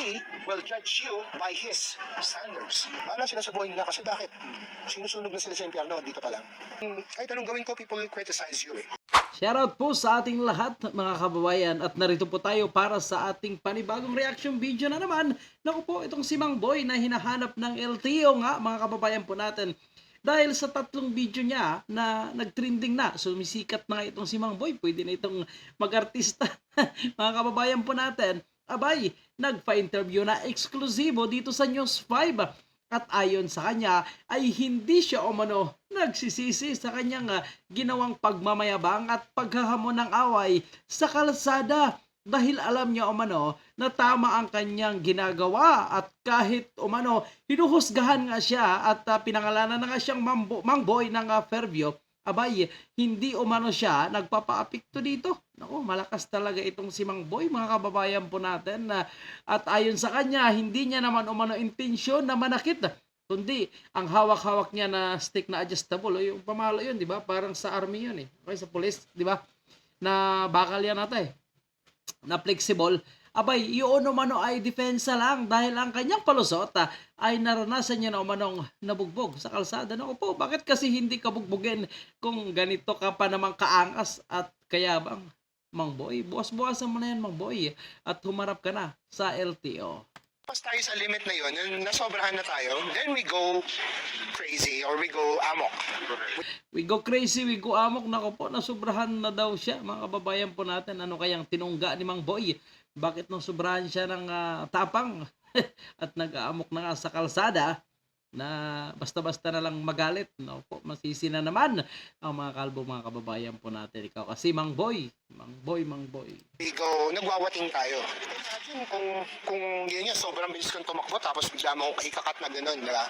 he will judge you by his standards. Sa buhay nila kasi bakit? Sinusunog na sila sa impyerno dito pa lang. Kahit anong gawin ko, people will criticize you eh. Shoutout po sa ating lahat mga kababayan at narito po tayo para sa ating panibagong reaction video na naman. Naku po, itong si Mang Boy na hinahanap ng LTO nga mga kababayan po natin. Dahil sa tatlong video niya na nagtrending na, sumisikat na itong si Mang Boy, pwede na itong mag-artista. mga kababayan po natin, abay, nagpa-interview na eksklusibo dito sa News 5. At ayon sa kanya ay hindi siya umano nagsisisi sa kanyang ah, ginawang pagmamayabang at paghahamon ng away sa kalsada dahil alam niya umano na tama ang kanyang ginagawa at kahit umano hinuhusgahan nga siya at ah, pinangalanan na nga siyang mambo, mangboy ng uh, Fairview abay hindi umano siya nagpapaapikto dito Naku, malakas talaga itong si Mang Boy, mga kababayan po natin. na at ayon sa kanya, hindi niya naman umano intensyon na manakit. Kundi, ang hawak-hawak niya na stick na adjustable, o yung pamalo yun, di ba? Parang sa army yun eh. Okay, sa police, di ba? Na bakal yan ata eh. Na flexible. Abay, yun umano ay depensa lang dahil ang kanyang palusot ah, ay naranasan niya na umanong nabugbog sa kalsada. Naku po, bakit kasi hindi kabugbugin kung ganito ka pa namang kaangas at kayabang? Mang Boy, buwas-buwasan mo na yan, Mang Boy. At humarap ka na sa LTO. Pas tayo sa limit na yun, nasobrahan na tayo, then we go crazy or we go amok. We go crazy, we go amok. Nako po, nasubrahan na daw siya. Mga kababayan po natin, ano kayang tinungga ni Mang Boy? Bakit nang sobrahan siya ng ah, tapang? At nag-aamok na nga sa kalsada na basta-basta na lang magalit. No po, masisi na naman ang mga kalbo mga kababayan po natin. Ikaw kasi Mang Boy, Mang Boy, Mang Boy. Go, nagwawating tayo. Kung, kung yun nga, sobrang bilis kang tumakbo, tapos bigla mo akong ikakat na gano'n, di ba?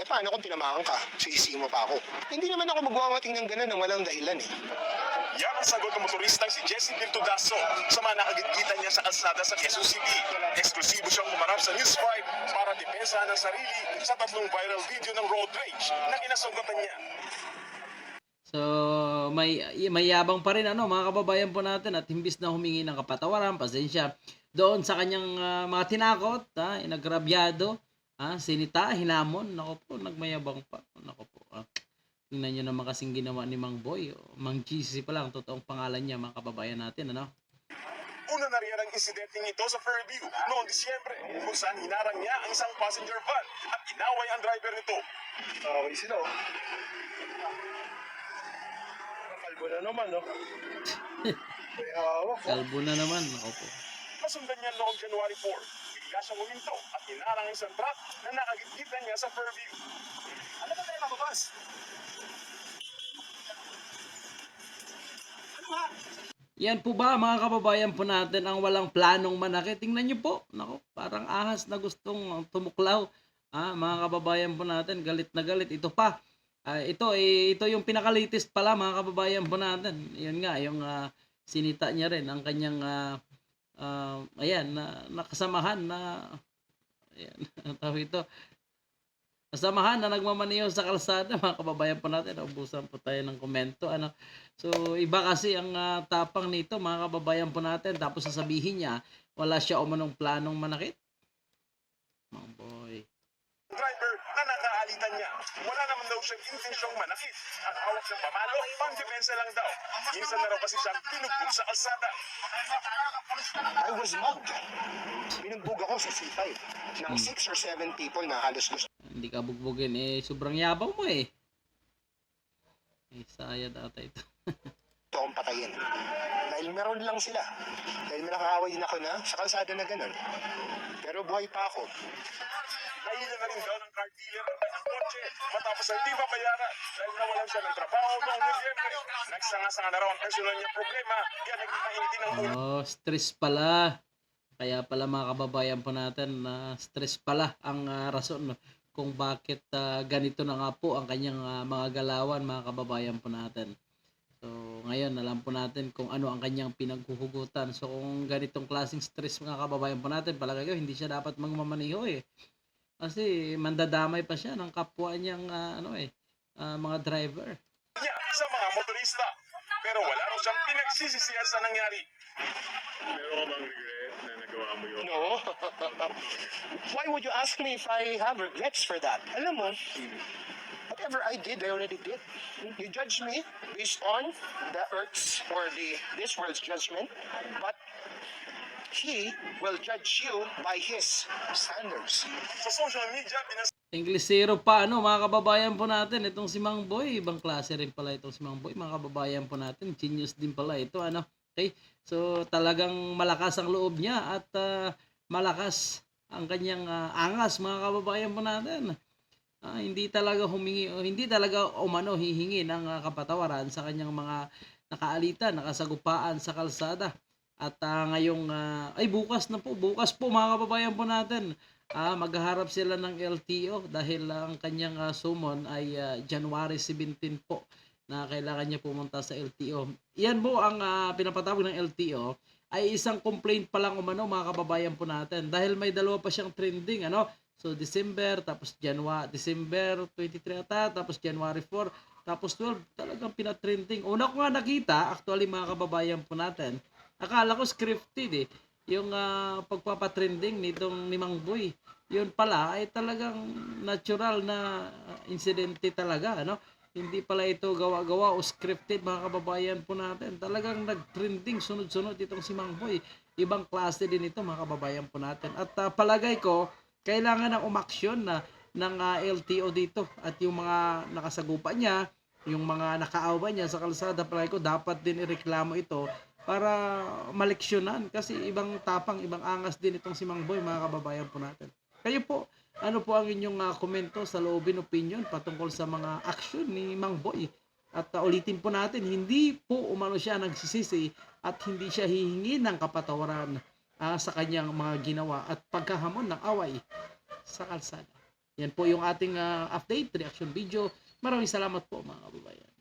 Eh, paano kung tinamahan ka? Sisi mo pa ako. Hindi naman ako magwawating ng gano'n nang walang dahilan eh. Yan ang sagot ng motoristang si Jesse Pintudaso sa mga nakagitgitan niya sa kalsada sa Quezon City. Eksklusibo siyang umarap sa News 5 para depensahan ang sarili sa tatlong viral video ng road rage na kinasugatan niya. So, may may yabang pa rin ano mga kababayan po natin at himbis na humingi ng kapatawaran, pasensya doon sa kanyang ah, mga tinakot, ha, inagrabyado, ha, sinita, hinamon, nako po, nagmayabang pa. Nako po. ah. Tingnan niyo naman kasing ginawa ni Mang Boy, o, Mang GC pa lang, totoong pangalan niya mga kababayan natin, ano? Una na riyan ang insidenteng ito sa Fairview noong Disyembre kung saan hinarang niya ang isang passenger van at inaway ang driver nito. Okay sila oh. Kalbo na naman oh. May hawak oh. Kalbo na naman, nako po. Kasundan niya noong January 4. Bigla siyang huminto at hinarang ang isang truck na nakagitgitan niya sa Fairview. Ano ba tayo mababas? Yan po ba mga kababayan po natin ang walang planong manakit? Tingnan niyo po. Nako, parang ahas na gustong tumuklaw. Ah, mga kababayan po natin, galit na galit. Ito pa. Ah, ito eh, ito yung pinakalitest pala mga kababayan po natin. Yun nga, yung ah, sinita niya rin ang kanyang ah, ah, ayan, na, nakasamahan na ayan, tawag ito. Kasamahan na nagmamaniho sa kalsada, mga kababayan po natin. Ubusan po tayo ng komento. Ano? So, iba kasi ang ah, tapang nito, mga kababayan po natin. Tapos sasabihin niya, wala siya umanong planong manakit. Mga boy. driver na nakaalitan niya. Wala naman daw siyang intensyong manakit. At hawak ng pamalo, pang depensa lang daw. Minsan na raw kasi siyang pinugbog sa kalsada. I was mugged. Binugbog ako sa C5 ng 6 or 7 people na halos gusto Hindi ka bugbugin. Eh, sobrang yabang mo eh. Eh, sayad ata ito. akong patayin. Dahil meron lang sila. Dahil may nakakaway din ako na sa kalsada na ganun. Pero buhay pa ako. Nahila na rin daw ng car dealer ang kanyang kotse matapos ang di mabayaran dahil nawalan siya ng trabaho noong Nobyembre. Nagsanga-sanga na raw ang personal niyang problema kaya naging mainti ng ulo. Oh, stress pala. Kaya pala mga kababayan po natin na stress pala ang ah, rason no, kung bakit ah, ganito na nga po ang kanyang ah, mga galawan mga kababayan po natin. So ngayon alam po natin kung ano ang kanyang pinaghuhugutan. So kung ganitong klaseng stress mga kababayan po natin, palagay ko hindi siya dapat magmamaniho eh. Kasi mandadamay pa siya ng kapwa niyang ah, ano eh, ah, mga driver. sa mga motorista. Pero wala raw siyang pinagsisisihan sa nangyari. Meron ka bang regret na nag gawa mo yun. No. Why would you ask me if I have regrets for that? Alam mo, whatever I did, I already did. You judge me based on the earth's or the this world's judgment, but he will judge you by his standards. Sa social media, pinas Inglesero pa ano mga kababayan po natin itong si Mang Boy ibang klase rin pala itong si Mang Boy mga kababayan po natin genius din pala ito ano okay? So talagang malakas ang loob niya at ah, malakas ang kanyang ah, angas mga kababayan po natin. Ah, hindi talaga humingi hindi talaga umano hihingi ng ah, kapatawaran sa kanyang mga nakaalitan nakasagupaan sa kalsada. At ah, ngayong ah, ay bukas na po bukas po mga kababayan po natin. Ah maghaharap sila ng LTO dahil ang kanyang ah, summon ay ah, January 17 po na kailangan niya pumunta sa LTO. Iyan po ang ah, pinapatawag ng LTO ay isang complaint pa lang umano mga kababayan po natin dahil may dalawa pa siyang trending ano. So December tapos January December 23 ata tapos January 4 tapos 12 talagang pinatrending. Una ko nga nakita actually mga kababayan po natin. Akala ko scripted eh yung ah, pagpapatrending nitong ni Mang Boy. Yun pala ay talagang natural na ah, insidente talaga, ano? Hindi pala ito gawa-gawa o scripted mga kababayan po natin. Talagang nag-trending sunod-sunod itong si Mang Boy. Ibang klase din ito mga kababayan po natin. At ah, palagay ko, kailangan ng umaksyon na ng ah, LTO dito at yung mga nakasagupa niya, yung mga nakaawa niya sa kalsada, palagay ko dapat din ireklamo ito para maleksyonan kasi ibang tapang, ibang angas din itong si Mang Boy, mga kababayan po natin. Kayo po, ano po ang inyong ah, komento sa loobin opinion patungkol sa mga aksyon ni Mang Boy? At ah, ulitin po natin, hindi po umano siya nagsisisi at hindi siya hihingi ng kapatawaran ah, sa kanyang mga ginawa at pagkahamon ng away sa kalsada. Yan po yung ating ah, update, reaction video. Maraming salamat po mga kababayan.